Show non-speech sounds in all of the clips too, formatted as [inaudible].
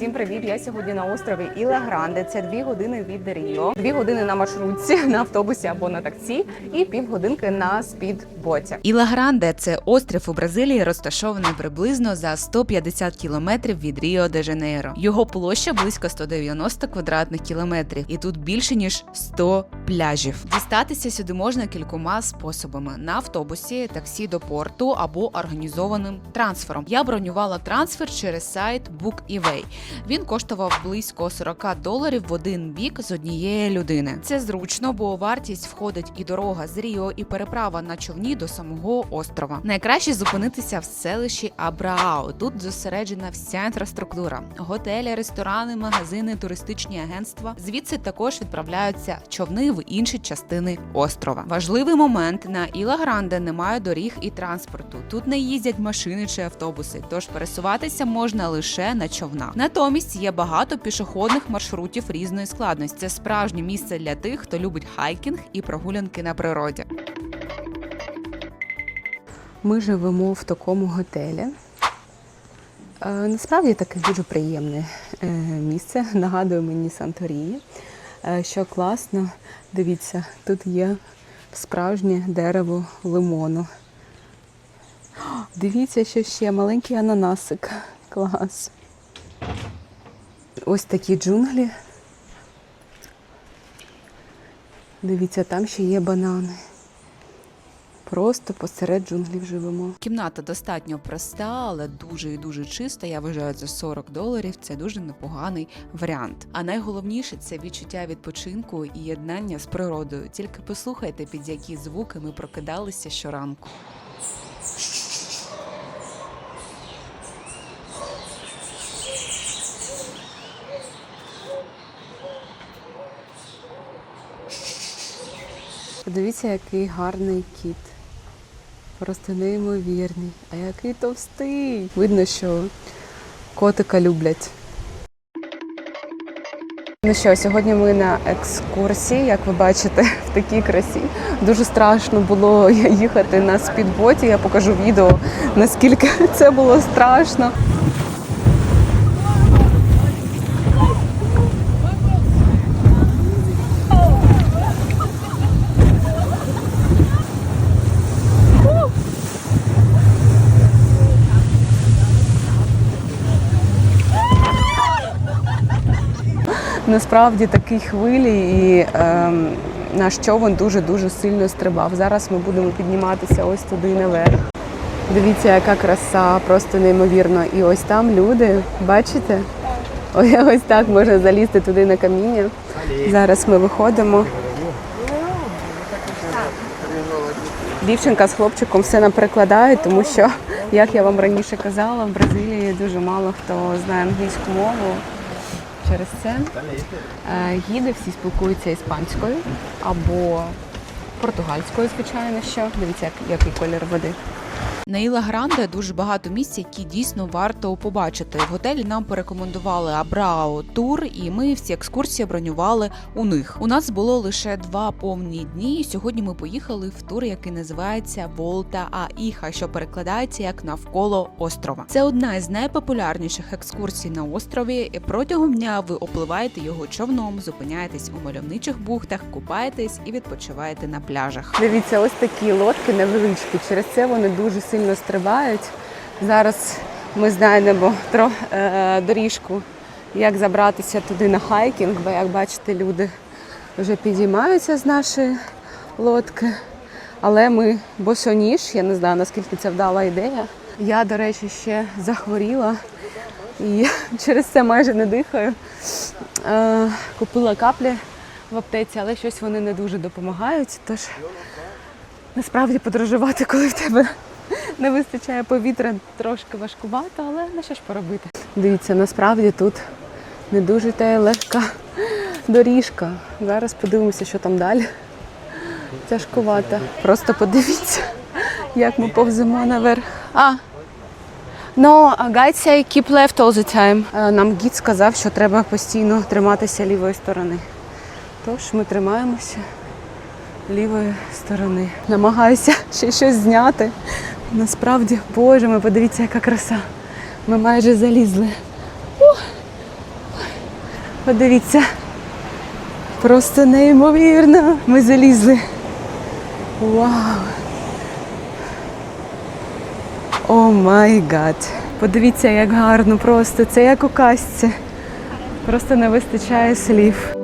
Всім привіт! Я сьогодні на острові Іла Гранде. Це дві години від Ріо, дві години на маршрутці [laughs] на автобусі або на таксі, і півгодинки на спідботі. Іла Гранде це острів у Бразилії, розташований приблизно за 150 кілометрів від Ріо де Жанейро. Його площа близько 190 квадратних кілометрів, і тут більше ніж 100 пляжів. Дістатися сюди можна кількома способами: на автобусі, таксі до порту або організованим трансфером. Я бронювала трансфер через сайт BookEway. Він коштував близько 40 доларів в один бік з однієї людини. Це зручно, бо вартість входить і дорога з Ріо, і переправа на човні до самого острова. Найкраще зупинитися в селищі Абраау. Тут зосереджена вся інфраструктура: готелі, ресторани, магазини, туристичні агентства. Звідси також відправляються човни в інші частини острова. Важливий момент на Іла Гранде немає доріг і транспорту. Тут не їздять машини чи автобуси, тож пересуватися можна лише на човнах. Натомість є багато пішохідних маршрутів різної складності. Це справжнє місце для тих, хто любить хайкінг і прогулянки на природі. Ми живемо в такому готелі. Е, Насправді таке дуже приємне е, місце. [laughs] Нагадує мені Санторіні. Е, Що класно, дивіться, тут є справжнє дерево лимону. [gasps] Дивіться, що ще маленький ананасик. [laughs] Клас. Ось такі джунглі. Дивіться, там ще є банани. Просто посеред джунглів живемо. Кімната достатньо проста, але дуже і дуже чиста. Я вважаю за 40 доларів. Це дуже непоганий варіант. А найголовніше це відчуття відпочинку і єднання з природою. Тільки послухайте, під які звуки ми прокидалися щоранку. Подивіться, який гарний кіт. Просто неймовірний. А який товстий. Видно, що котика люблять. Ну що, сьогодні ми на екскурсії, як ви бачите, [laughs] в такій красі. Дуже страшно було їхати на спідботі. Я покажу відео, наскільки [laughs] це було страшно. Насправді такі хвилі і ем, наш човен дуже-дуже сильно стрибав. Зараз ми будемо підніматися ось туди наверх. Дивіться, яка краса, просто неймовірно. І ось там люди, бачите? Ось, [laughs] ось так можна залізти туди на каміння. Зараз ми виходимо. Дівчинка з хлопчиком все нам тому що, як я вам раніше казала, в Бразилії дуже мало хто знає англійську мову. Через це е, гіди всі спілкуються іспанською або португальською, звичайно, що. Дивіться, який колір води. На Іла Гранде дуже багато місць, які дійсно варто побачити. Готелі нам порекомендували Абрао тур, і ми всі екскурсії бронювали у них. У нас було лише два повні дні. і Сьогодні ми поїхали в тур, який називається Волта Аіха, що перекладається як навколо острова. Це одна із найпопулярніших екскурсій на острові. І Протягом дня ви опливаєте його човном, зупиняєтесь у мальовничих бухтах, купаєтесь і відпочиваєте на пляжах. Дивіться, ось такі лодки невеличкі. Через це вони дуже сильно стрибають. Зараз ми знайдемо е, доріжку, як забратися туди на хайкінг, бо як бачите, люди вже підіймаються з нашої лодки. Але ми босоніж, я не знаю наскільки це вдала ідея. Я, до речі, ще захворіла і [laughs] через це майже не дихаю. Е, купила каплі в аптеці, але щось вони не дуже допомагають. Тож насправді подорожувати, коли в тебе не вистачає повітря, трошки важкувато, але на що ж поробити. Дивіться, насправді тут не дуже та й легка доріжка. Зараз подивимося, що там далі. Тяжкувато. Просто подивіться, як ми повземо наверх. А, No, a guide say keep left all the time. Е, Нам гід сказав, що треба постійно триматися лівої сторони. Тож ми тримаємося лівої сторони. Намагаюся ще щось зняти. Насправді, боже, ми подивіться, яка краса. Ми майже залізли. Подивіться. Просто неймовірно. Ми залізли. Вау! О май гад! Подивіться, як гарно просто. Це як у казці. Просто не вистачає слів.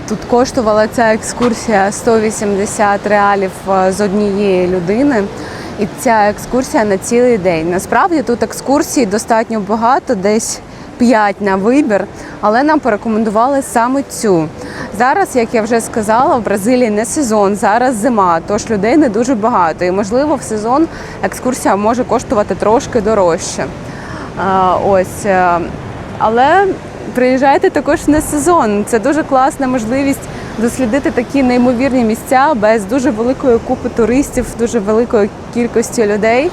Тут коштувала ця екскурсія 180 реалів е, з однієї людини. І ця екскурсія на цілий день. Насправді тут екскурсій достатньо багато, десь 5 на вибір, але нам порекомендували саме цю. Зараз, як я вже сказала, в Бразилії не сезон, зараз зима, тож людей не дуже багато. І можливо в сезон екскурсія може коштувати трошки дорожче. Ось, е, але приїжджайте також на сезон. Це дуже класна можливість дослідити такі неймовірні місця без дуже великої купи туристів, дуже великої кількості людей.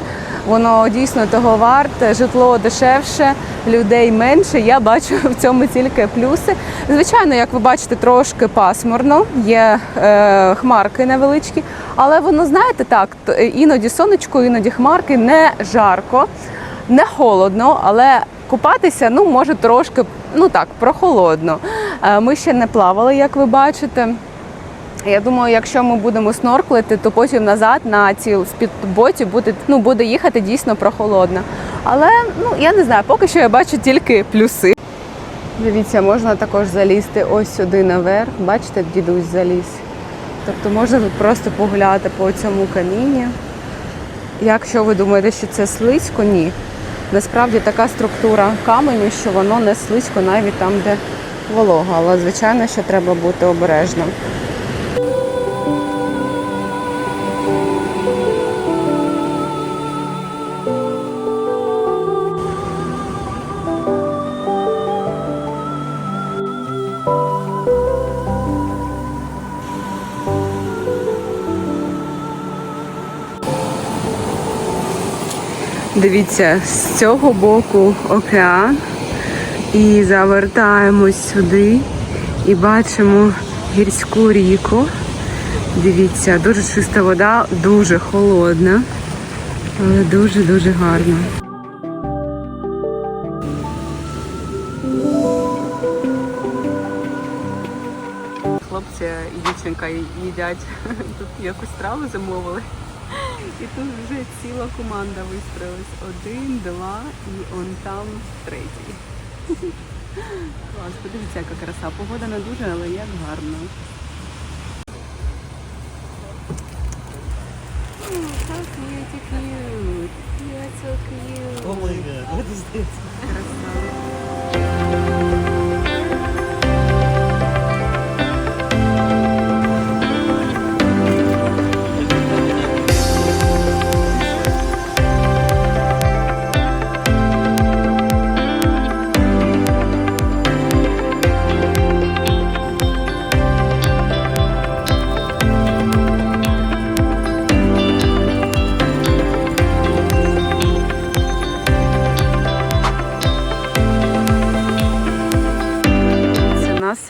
Воно дійсно того варте, житло дешевше, людей менше. Я бачу в цьому тільки плюси. Звичайно, як ви бачите, трошки пасмурно, є е, хмарки невеличкі, але воно знаєте так, іноді сонечко, іноді хмарки, не жарко не холодно, але купатися ну може трошки ну так прохолодно. Е, Ми ще не плавали, як ви бачите. Я думаю, якщо ми будемо снорклити, то потім назад на цій спідботі буде, ну, буде їхати дійсно прохолодно. Але ну я не знаю, поки що я бачу тільки плюси. Дивіться, можна також залізти ось сюди наверх. Бачите, дідусь заліз. Тобто можна тут просто погуляти по цьому камінні. Якщо ви думаєте, що це слизько, ні. Насправді така структура каменю, що воно не слизько навіть там, де волога. Але звичайно, що треба бути обережним. Дивіться, з цього боку океан. І завертаємось сюди і бачимо гірську ріку. Дивіться, дуже чиста вода, дуже холодна, але дуже-дуже гарна. Хлопці і дівчинка їдять [laughs] тут якусь страву замовили. І тут вже ціла команда вистроїлась. Один, два і он там третій. [laughs] Клас, подивіться, яка краса. Погода не дуже, але як гарно. Oh, how cute, cute. So cute. Oh my god, what is this?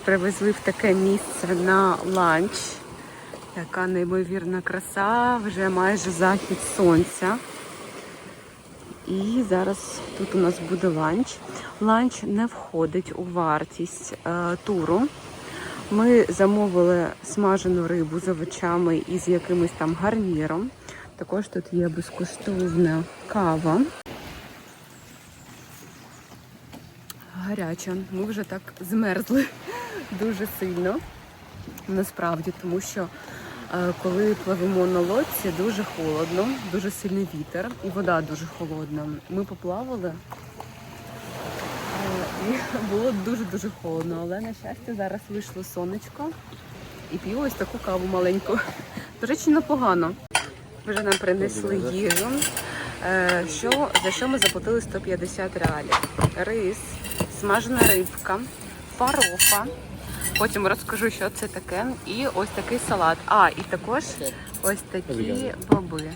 Привезли в таке місце на ланч. Така неймовірна краса, вже майже захід сонця. І зараз тут у нас буде ланч. Ланч не входить у вартість е, туру. Ми замовили смажену рибу з овочами і з якимось там гарніром. Також тут є безкоштовна кава. гаряча. Ми вже так змерзли дуже сильно. Насправді, тому що е, коли пливемо на лодці, дуже холодно, дуже сильний вітер і вода дуже холодна. Ми поплавали е, і [laughs] було дуже-дуже холодно, але на щастя зараз вийшло сонечко і п'ю ось таку каву маленьку. [laughs] До речі, непогано. Вже нам принесли їжу. Е, що, за що ми заплатили 150 реалів? Рис, смажена рибка, фарофа. Потім розкажу, що це таке. І ось такий салат. А, і також ось такі боби.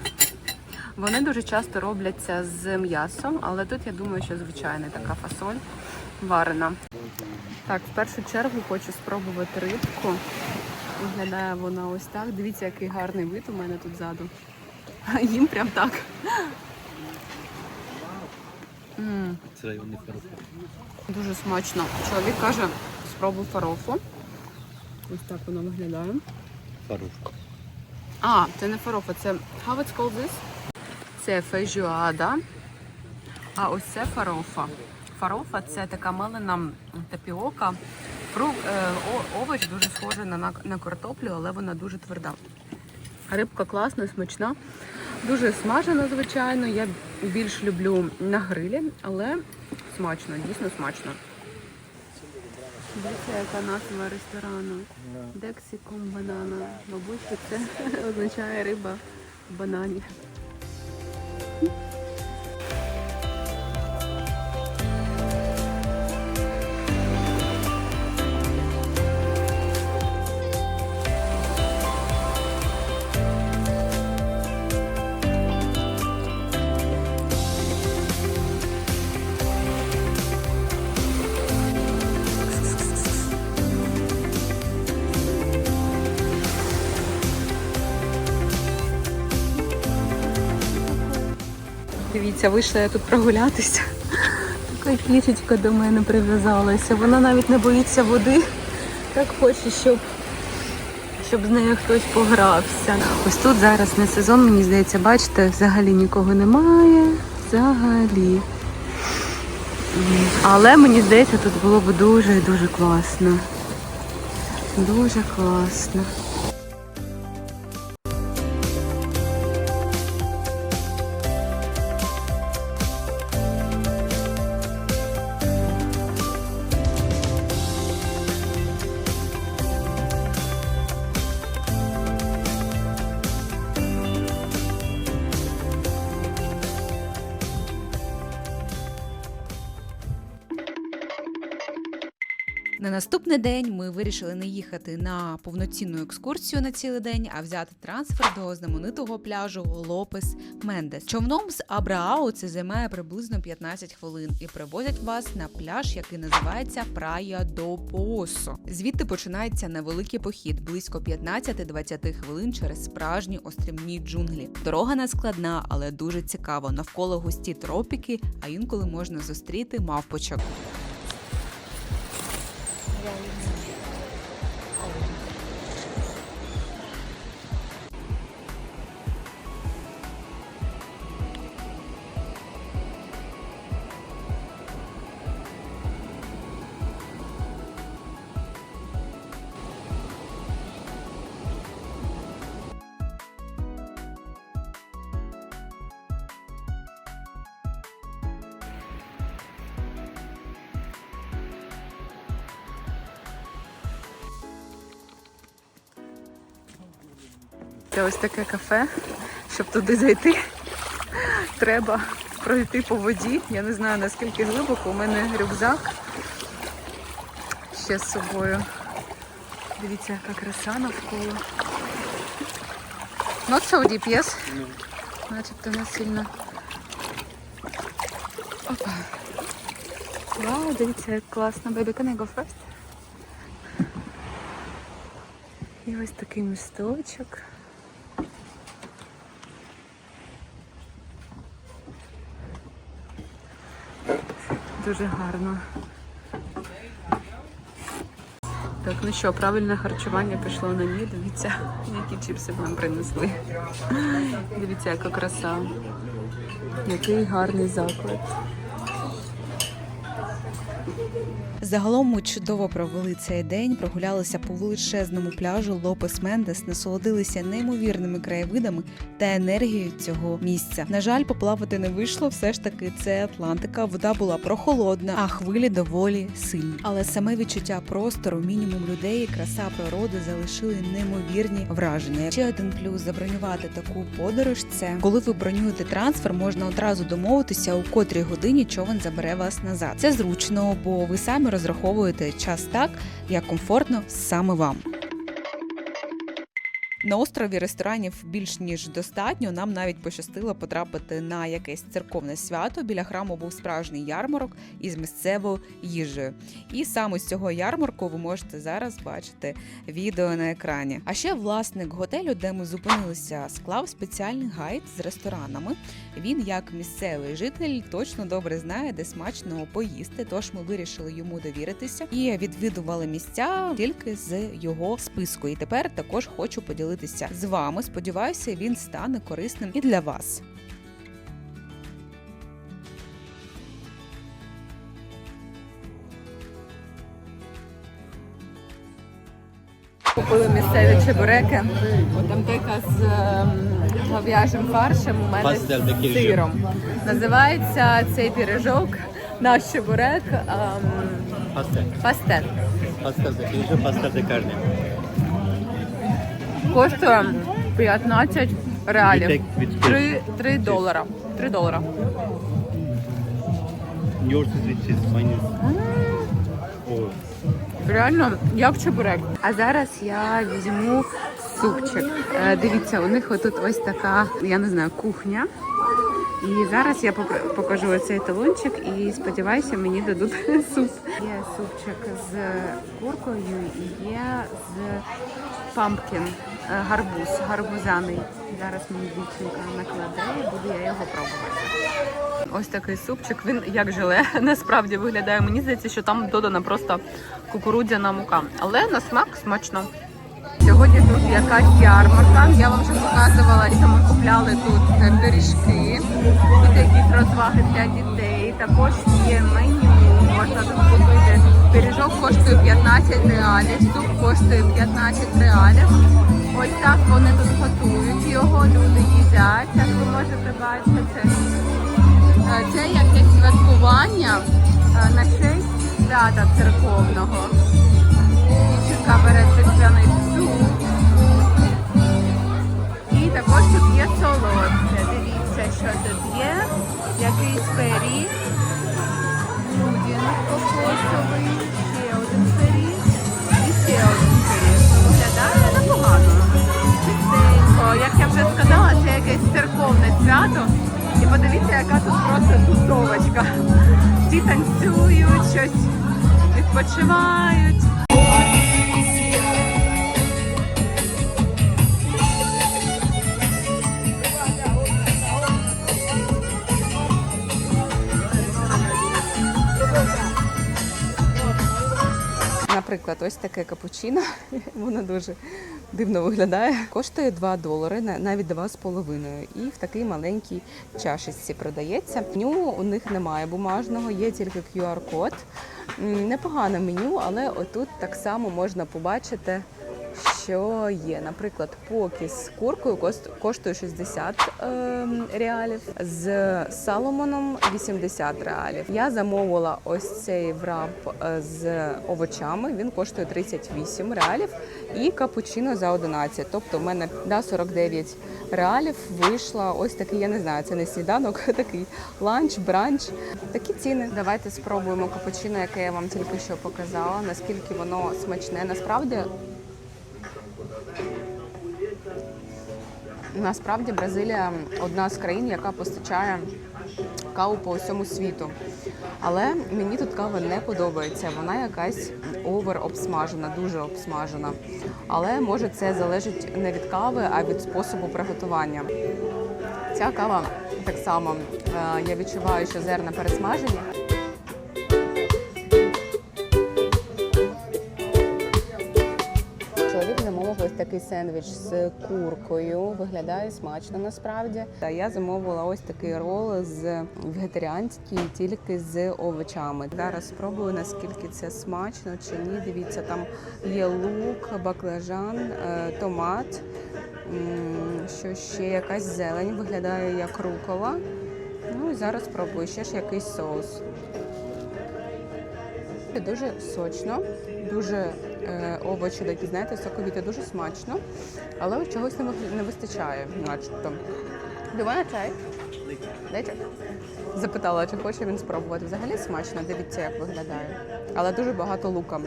Вони дуже часто робляться з м'ясом, але тут я думаю, що звичайна така фасоль варена. Так, в першу чергу хочу спробувати рибку. Виглядає вона ось так. Дивіться, який гарний вид у мене тут ззаду. [laughs] Їм прям так. Це районний. Дуже смачно. Чоловік каже, спробуй фарофу. Ось так воно виглядає. Фароф. А, це не фарофа, це how it's called this? Це фейжуада. А ось це фарофа. Фарофа це така мелена тапіока. Е, овоч дуже схожий на, на картоплю, але вона дуже тверда. Рибка класна, смачна. Дуже смажена, звичайно. Я більш люблю на грилі, але смачно, дійсно смачно. Дивіться, яка назва ресторану. Дексіком банана. Мабуть, що це [laughs] означає риба в банані. Дивіться, вийшла я тут прогулятися. Така кішечка до мене прив'язалася. Вона навіть не боїться води. Так хоче, щоб, щоб з нею хтось погрався. Ось тут зараз не сезон, мені здається, бачите, взагалі нікого немає. Взагалі. Але мені здається, тут було б дуже і дуже класно. Дуже класно. Наступний день ми вирішили не їхати на повноцінну екскурсію на цілий день, а взяти трансфер до знаменитого пляжу Лопес Мендес. Човном з Абраау це займає приблизно 15 хвилин і привозять вас на пляж, який називається Прая до Поосо. Звідти починається невеликий похід, близько 15-20 хвилин через справжні острівні джунглі. Дорога не складна, але дуже цікаво. Навколо густі тропіки, а інколи можна зустріти мавпочок. Це ось таке кафе. Щоб туди зайти, треба пройти по воді. Я не знаю наскільки глибоко. У мене рюкзак ще з собою. Дивіться, яка краса навколо. Not so deep, yes? Начебто не сильно. Опа. Вау, дивіться, як класно. Baby, can I go first? І ось такий місточок. Дуже гарно. Так, ну що, правильне харчування пішло на ні. Дивіться, які чіпси нам принесли. Дивіться, яка краса. Який гарний заклад. Загалом ми чудово провели цей день, прогулялися по величезному пляжу Лопес Мендес, насолодилися неймовірними краєвидами та енергією цього місця. На жаль, поплавати не вийшло. Все ж таки, це Атлантика. Вода була прохолодна, а хвилі доволі сильні. Але саме відчуття простору, мінімум людей, краса природи залишили неймовірні враження. Ще один плюс забронювати таку подорож. Це коли ви бронюєте трансфер, можна одразу домовитися, у котрій годині човен забере вас назад. Це зручно, бо ви самі розраховуєте час так, як комфортно саме вам. На острові ресторанів більш ніж достатньо. Нам навіть пощастило потрапити на якесь церковне свято. Біля храму був справжній ярмарок із місцевою їжею. І саме з цього ярмарку ви можете зараз бачити відео на екрані. А ще власник готелю, де ми зупинилися, склав спеціальний гайд з ресторанами. Він, як місцевий житель, точно добре знає, де смачно поїсти. Тож ми вирішили йому довіритися і відвідували місця тільки з його списку. І тепер також хочу поділитися з вами. Сподіваюся, він стане корисним і для вас. Купили місцеві чебуреки. Тамтека з ем, гов'яжим фаршем, у мене з сиром. Називається цей піріжок, наш чебурек ем, пастель. De queijo, pastel de carne. Коштує 15 реалів. Від- від- 3, 3 долара. 3 долара. Yours is mine is... Реально, як чебурек. А зараз я візьму супчик. Е, Дивіться, у них отут ось така, я не знаю, кухня. І зараз я поп- покажу цей талончик і сподіваюся, мені дадуть [laughs] суп. Є супчик з куркою і є з пампкін, гарбуз, гарбузяний. Зараз мені дівчинка накладе і буду я його пробувати. Ось такий супчик. Він як желе [laughs] насправді виглядає. Мені здається, що там додана просто кукурудзяна мука. Але на смак смачно. Сьогодні тут якась ярмарка. Я вам вже показувала, що ми купляли тут е, пиріжки, тут якісь розваги для дітей. Також є меню. Можна тут купити. Пиріжок коштує 15 реалів, суп коштує 15 реалів. Ось так вони тут готують його, люди їдять, як ви можете бачити. Е, Це якесь святкування е, на честь свята церковного. Дівчинка бере церквяний суп. І також тут є солодке. Дивіться, що тут є. Якийсь пиріг. Пудінг кокосовий, ще один пиріг Як я вже сказала, це якесь церковне свято. І подивіться, яка тут просто тусовочка. Всі танцюють, щось відпочивають. Наприклад, ось таке капучино, [laughs] воно дуже дивно виглядає. Коштує 2 долари, на- навіть 2,5. І в такій маленькій чашечці продається. Меню у них немає бумажного, є тільки QR-код. Непогане меню, але отут так само можна побачити. Що є, наприклад, покі з куркою коштує 60 ем, реалів, з саломоном 80 реалів. Я замовила ось цей враб е, з овочами. Він коштує 38 реалів і капучино за 11. Тобто в мене да, 49 реалів вийшла ось такий, я не знаю, це не сніданок, такий ланч, бранч. Такі ціни. Давайте спробуємо капучино, яке я вам тільки що показала. Наскільки воно смачне. Насправді Насправді Бразилія одна з країн, яка постачає каву по всьому світу. Але мені тут кава не подобається. Вона якась овер обсмажена, дуже обсмажена. Але може це залежить не від кави, а від способу приготування. Ця кава так само е, я відчуваю, що зерна пересмажені. Такий сендвіч з куркою. Виглядає смачно насправді. Та я замовила ось такий рол з вегетаріанський, тільки з овочами. Зараз спробую наскільки це смачно чи ні. Дивіться, там є лук, баклажан, е, томат. Що ще якась зелень виглядає як рукола. Ну і зараз спробую ще ж якийсь соус. Дуже сочно, дуже е, овочі такі, знаєте, соковіті, дуже смачно, але чогось не, не вистачає, начебто. Думаю, чай? Дай чай. Запитала, чи хоче він спробувати. Взагалі смачно, дивіться, як виглядає. Але дуже багато лука.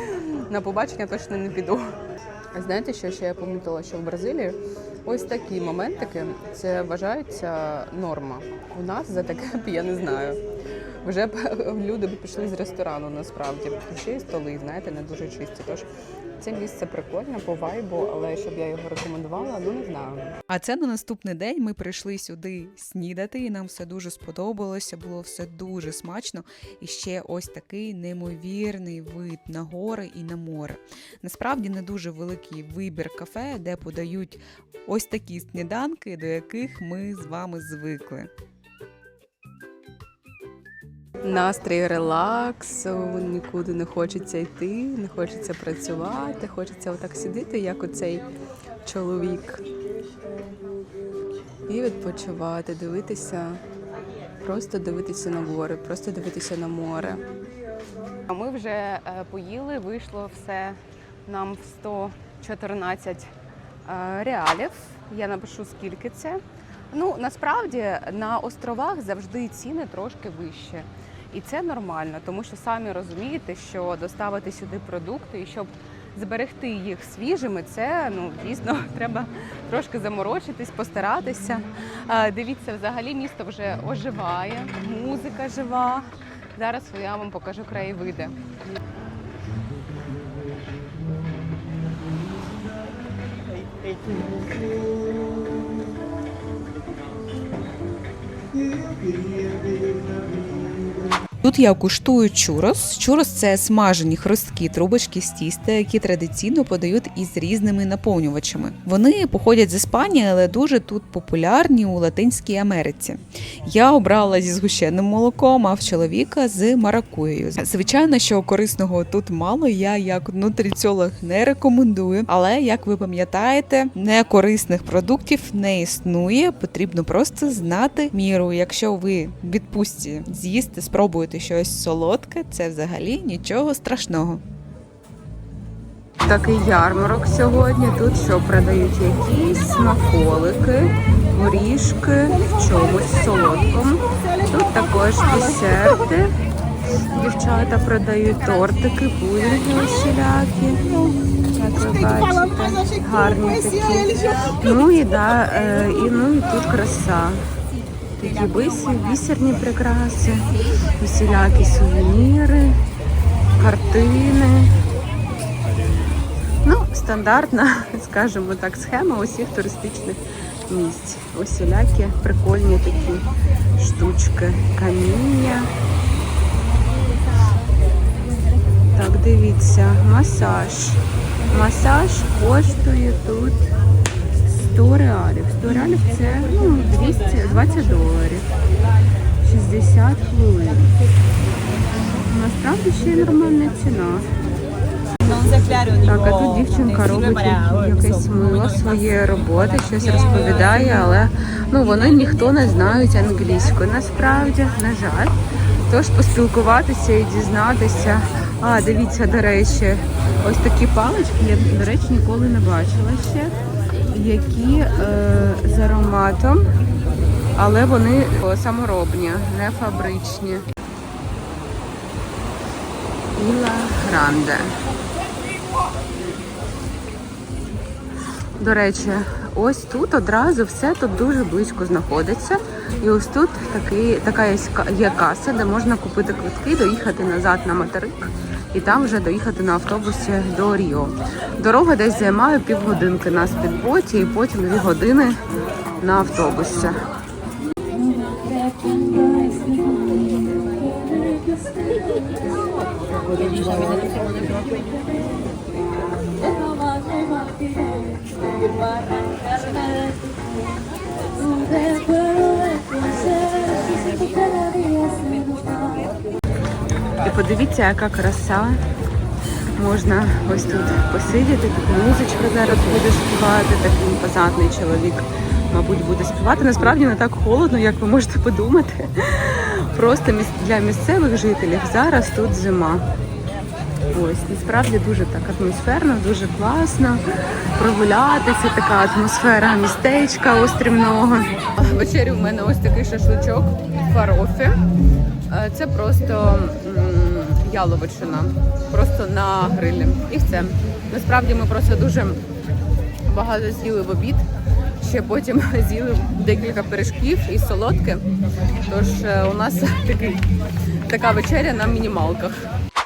[laughs] На побачення точно не піду. Знаєте, що ще я помітила, що в Бразилії ось такі моментики це вважається норма. У нас за таке [laughs] я не знаю. Вже б [laughs] люди б пішли з ресторану насправді. Ще й столи, знаєте, не дуже чисті. Тож це місце прикольне по вайбу, але щоб я його рекомендувала, ну не знаю. А це на наступний день ми прийшли сюди снідати, і нам все дуже сподобалося, було все дуже смачно. І ще ось такий неймовірний вид на гори і на море. Насправді не дуже великий вибір кафе, де подають ось такі сніданки, до яких ми з вами звикли. Настрій релаксу, нікуди не хочеться йти, не хочеться працювати, хочеться отак сидіти, як оцей чоловік. І відпочивати, дивитися, просто дивитися на гори, просто дивитися на море. А ми вже е, поїли, вийшло все нам в 114 е, реалів. Я напишу скільки це. Ну насправді на островах завжди ціни трошки вищі. І це нормально, тому що самі розумієте, що доставити сюди продукти і щоб зберегти їх свіжими, це ну дійсно [laughs] треба трошки заморочитись, постаратися. Дивіться, взагалі місто вже оживає, музика жива. Зараз я вам покажу краєвиди. Тут я куштую чурос. Чурос це смажені хрусткі трубочки з тіста, які традиційно подають із різними наповнювачами. Вони походять з Іспанії, але дуже тут популярні у Латинській Америці. Я обрала зі згущеним молоком, а в чоловіка з маракуєю. Звичайно, що корисного тут мало. Я як нутриціолог не рекомендую. Але як ви пам'ятаєте, некорисних продуктів не існує. Потрібно просто знати міру. Якщо ви відпустці з'їсти, спробуєте щось солодке, це взагалі нічого страшного. Такий ярмарок сьогодні. Тут що продають якісь смаколики, горішки в чомусь солодкому. Тут також десерти. Дівчата продають тортики, пудинги усілякі. Як ви бачите, гарні такі. Ну і да, е, і ну і тут краса. Такі бисі, бісерні прикраси, усілякі сувеніри, картини. Ну, стандартна, [laughs] скажімо так, схема усіх туристичних місць. Усілякі прикольні такі штучки, каміння. Так, дивіться, масаж. Масаж коштує тут 100 реалів. 100 реалів це ну, 220 доларів. 60 хвилин. Насправді ще й нормальна ціна. Так, а тут дівчинка робить якесь мило своєї роботи, щось розповідає, але ну вони ніхто не знають англійську. Насправді, на жаль. Тож поспілкуватися і дізнатися. А, дивіться, до речі, ось такі палички, я, до речі, ніколи не бачила ще, які е, з ароматом, але вони саморобні, не фабричні. Іла Гранде. До речі, ось тут одразу все тут дуже близько знаходиться. І ось тут такий, така є ка- є каса, де можна купити квитки, доїхати назад на материк і там вже доїхати на автобусі до Ріо. Дорога десь займає півгодинки на спідботі і потім дві години на автобусі. Подивіться, яка краса. Можна ось тут посидіти, тут музичка зараз буде співати, такий імпозантний чоловік, мабуть, буде співати. Насправді не так холодно, як ви можете подумати. Просто для місцевих жителів зараз тут зима. Ось насправді дуже так атмосферно, дуже класно прогулятися. Така атмосфера містечка острівного. Вечері в мене ось такий шашличок фарофі. Е, Це просто яловичина, просто на грилі. І все. Насправді ми просто дуже багато з'їли в обід. Ще потім [laughs] з'їли декілька пиріжків і солодке. Тож е, у нас [laughs] такий, така вечеря на мінімалках.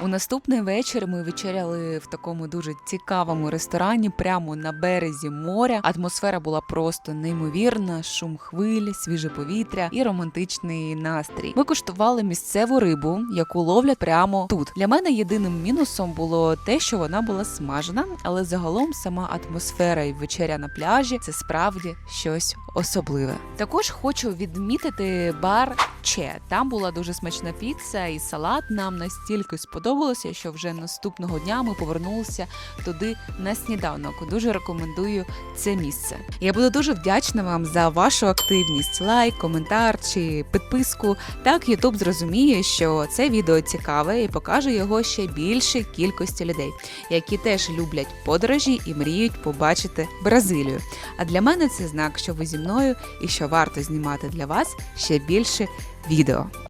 У наступний вечір ми вечеряли в такому дуже цікавому ресторані прямо на березі моря. Атмосфера була просто неймовірна, шум хвиль, свіже повітря і романтичний настрій. Ми куштували місцеву рибу, яку ловлять прямо тут. Для мене єдиним мінусом було те, що вона була смажена, але загалом сама атмосфера і вечеря на пляжі це справді щось особливе. Також хочу відмітити бар Че. Там була дуже смачна піца і салат. Нам настільки сподобалося, що вже наступного дня ми повернулися туди на сніданок. Дуже рекомендую це місце. Я буду дуже вдячна вам за вашу активність, лайк, коментар чи підписку. Так YouTube зрозуміє, що це відео цікаве і покаже його ще більшій кількості людей, які теж люблять подорожі і мріють побачити Бразилію. А для мене це знак, що ви зі мною і що варто знімати для вас ще більше відео.